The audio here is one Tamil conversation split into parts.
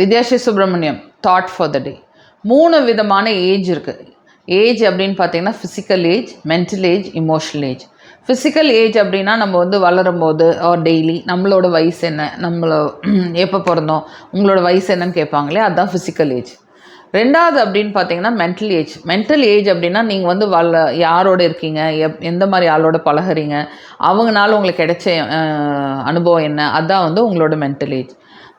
Vidyashree Subramaniam thought for the day மூணு விதமான ஏஜ் இருக்குது ஏஜ் அப்படின்னு பார்த்தீங்கன்னா physical age mental age emotional age physical age அப்படின்னா நம்ம வந்து வளரும் போது ஆர் டெய்லி நம்மளோட வயசு என்ன நம்மளோ எப்போ பிறந்தோம் உங்களோட வயசு என்னன்னு கேட்பாங்களே அதுதான் ஃபிசிக்கல் ஏஜ் ரெண்டாவது அப்படின்னு பார்த்தீங்கன்னா மென்டல் ஏஜ் மென்டல் ஏஜ் அப்படின்னா நீங்கள் வந்து வள யாரோட இருக்கீங்க? எப் எந்த மாதிரி ஆளோட பழகுறீங்க? அவங்கனால உங்களுக்கு கிடைச்ச அனுபவம் என்ன? அதுதான் வந்து உங்களோட மென்டல் ஏஜ்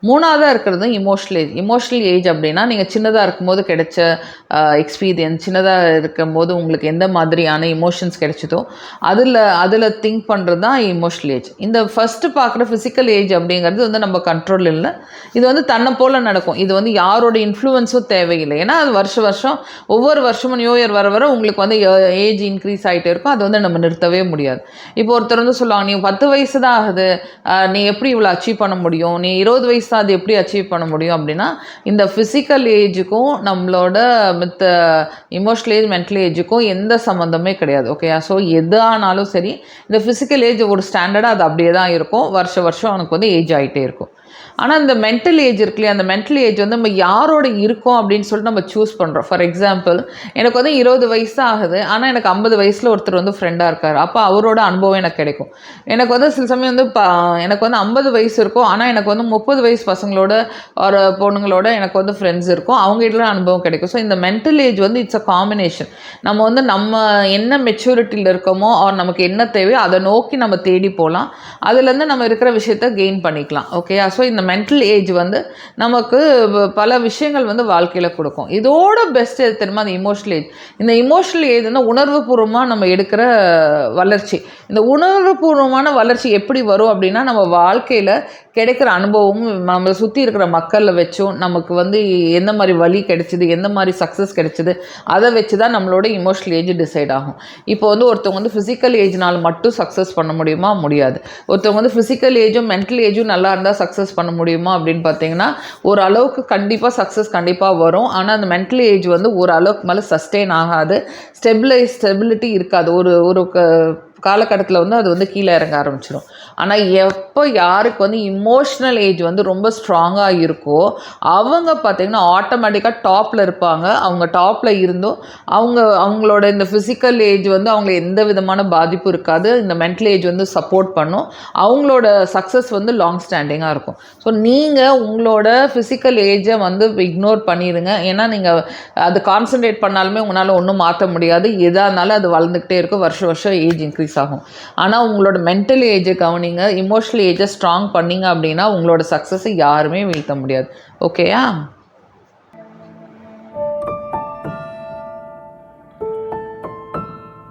மூணாவதாக இருக்கிறது இமோஷனல் ஏஜ் இமோஷனல் ஏஜ் அப்படின்னா நீங்கள் சின்னதாக இருக்கும்போது கிடைச்ச எக்ஸ்பீரியன்ஸ் சின்னதாக இருக்கும்போது உங்களுக்கு எந்த மாதிரியான இமோஷன்ஸ் கிடைச்சதோ அதில் அதில் திங்க் பண்ணுறது தான் இமோஷனல் ஏஜ் இந்த ஃபஸ்ட்டு பார்க்குற ஃபிசிக்கல் ஏஜ் அப்படிங்கிறது வந்து நம்ம கண்ட்ரோல் இல்லை. இது வந்து தன்னை போல் நடக்கும். இது வந்து யாரோட இன்ஃப்ளூயன்ஸும் தேவையில்லை. ஏன்னா அது வருஷ வருஷம் ஒவ்வொரு வருஷமும் நியூ இயர் வர வர உங்களுக்கு வந்து ஏஜ் இன்க்ரீஸ் ஆகிட்டே இருக்கும். அது வந்து நம்ம நிறுத்தவே முடியாது. இப்போ ஒருத்தர் வந்து சொல்லுவாங்க நீ பத்து வயசு தான் ஆகுது. நீ எப்படி இவ்வளோ அச்சீவ் பண்ண முடியும்? நீ இருபது வயசு பெருசாக அது எப்படி அச்சீவ் பண்ண முடியும் அப்படின்னா இந்த ஃபிசிக்கல் ஏஜுக்கும் நம்மளோட மித்த இமோஷனல் ஏஜ் மென்டல் ஏஜுக்கும் எந்த சம்மந்தமே கிடையாது ஓகேயா ஸோ எது ஆனாலும் சரி இந்த ஃபிசிக்கல் ஏஜ் ஒரு ஸ்டாண்டர்டாக அது அப்படியே தான் இருக்கும். வருஷ வருஷம் அவனுக்கு வந்து ஏஜ் ஆகிட்டே இருக்கும். ஆனால் இந்த மென்டல் ஏஜ் இருக்கு இல்லையா அந்த மென்டல் ஏஜ் வந்து நம்ம யாரோட இருக்கோம் அப்படின்னு சொல்லிட்டு நம்ம சூஸ் பண்ணுறோம் ஃபார் எக்ஸாம்பிள் எனக்கு வந்து இருபது வயசு ஆகுது ஆனால் எனக்கு ஐம்பது வயசில் ஒருத்தர் வந்து ஃப்ரெண்டாக இருக்கார். அப்போ அவரோட அனுபவம் எனக்கு கிடைக்கும். எனக்கு வந்து சில சமயம் வந்து எனக்கு வந்து ஐம்பது வயசு இருக்கும். ஆனால் எனக்கு வந்து முப்பது வயசு பசங்களோட ஒரு பொண்ணுங்களோட எனக்கு வந்து ஃப்ரெண்ட்ஸ் இருக்கும். அவங்ககிட்ட அனுபவம் கிடைக்கும். ஸோ இந்த மென்டல் ஏஜ் வந்து இட்ஸ் அ காம்பினேஷன் நம்ம வந்து நம்ம என்ன மெச்சூரிட்டியில் இருக்கோமோ அவர் நமக்கு என்ன தேவையோ அதை நோக்கி நம்ம தேடி போகலாம். அதுலேருந்து நம்ம இருக்கிற விஷயத்த கெயின் பண்ணிக்கலாம். ஓகேயா ஸோ இந்த மென்டல் ஏஜ் வந்து நமக்கு பல விஷயங்கள் வந்து வாழ்க்கையில் கொடுக்கும். இதோட பெஸ்ட் எது தெரியுமா? அந்த இமோஷனல் ஏஜ் இந்த இமோஷனல் ஏஜ் வந்து உணர்வுபூர்வமாக நம்ம எடுக்கிற வளர்ச்சி. இந்த உணர்வுபூர்வமான வளர்ச்சி எப்படி வரும் அப்படின்னா நம்ம வாழ்க்கையில் கிடைக்கிற அனுபவமும் நம்மளை சுற்றி இருக்கிற மக்களை வச்சும் நமக்கு வந்து எந்த மாதிரி வழி கிடைச்சிது எந்த மாதிரி சக்ஸஸ் கிடைச்சிது அதை வச்சு தான் நம்மளோட இமோஷனல் ஏஜ் டிசைட் ஆகும். இப்போ வந்து ஒருத்தவங்க வந்து ஃபிசிக்கல் ஏஜ்னால் மட்டும் சக்ஸஸ் பண்ண முடியுமா? முடியாது. ஒருத்தவங்க வந்து ஃபிசிக்கல் ஏஜும் மென்டல் ஏஜும் நல்லா இருந்தால் சக்ஸஸ் பண்ண முடியுமா? அப்படின்னு பார்த்தீங்கன்னா ஒரு அளவுக்கு கண்டிப்பாக சக்ஸஸ் கண்டிப்பாக வரும். ஆனால் அந்த மென்டல் ஏஜ் வந்து ஒரு அளவுக்கு மேலே சஸ்டெயின் ஆகாது. ஸ்டெபிலை ஸ்டெபிலிட்டி இருக்காது. ஒரு ஒரு க காலகட்டத்தில் வந்து அது வந்து கீழே இறங்க ஆரம்பிச்சிடும் ஆனால் எப்போ யாருக்கு வந்து இமோஷ்னல் ஏஜ் வந்து ரொம்ப ஸ்ட்ராங்காக இருக்கோ அவங்க பார்த்திங்கன்னா ஆட்டோமேட்டிக்காக டாப்பில் இருப்பாங்க. அவங்க டாப்பில் இருந்தும் அவங்க அவங்களோட இந்த ஃபிசிக்கல் ஏஜ் வந்து அவங்க எந்த விதமான பாதிப்பும் இருக்காது. இந்த மென்டல் ஏஜ் வந்து சப்போர்ட் பண்ணும். அவங்களோட சக்ஸஸ் வந்து லாங் ஸ்டாண்டிங்காக இருக்கும். ஸோ நீங்கள் உங்களோட ஃபிசிக்கல் ஏஜை வந்து இக்னோர் பண்ணிடுங்க ஏன்னா நீங்கள் அது கான்சென்ட்ரேட் பண்ணாலுமே உங்களால் ஒன்றும் மாற்ற முடியாது. எதாக இருந்தாலும் அது வளர்ந்துக்கிட்டே இருக்கும். வருஷம் வருஷம் ஏஜ் இன்க்ரீஸ் இன்க்ரீஸ் ஆகும். ஆனால் உங்களோட மென்டல் ஏஜை கவனிங்க. இமோஷனல் ஏஜை ஸ்ட்ராங் பண்ணீங்க அப்படின்னா உங்களோட சக்ஸஸை யாருமே வீழ்த்த முடியாது. ஓகேயா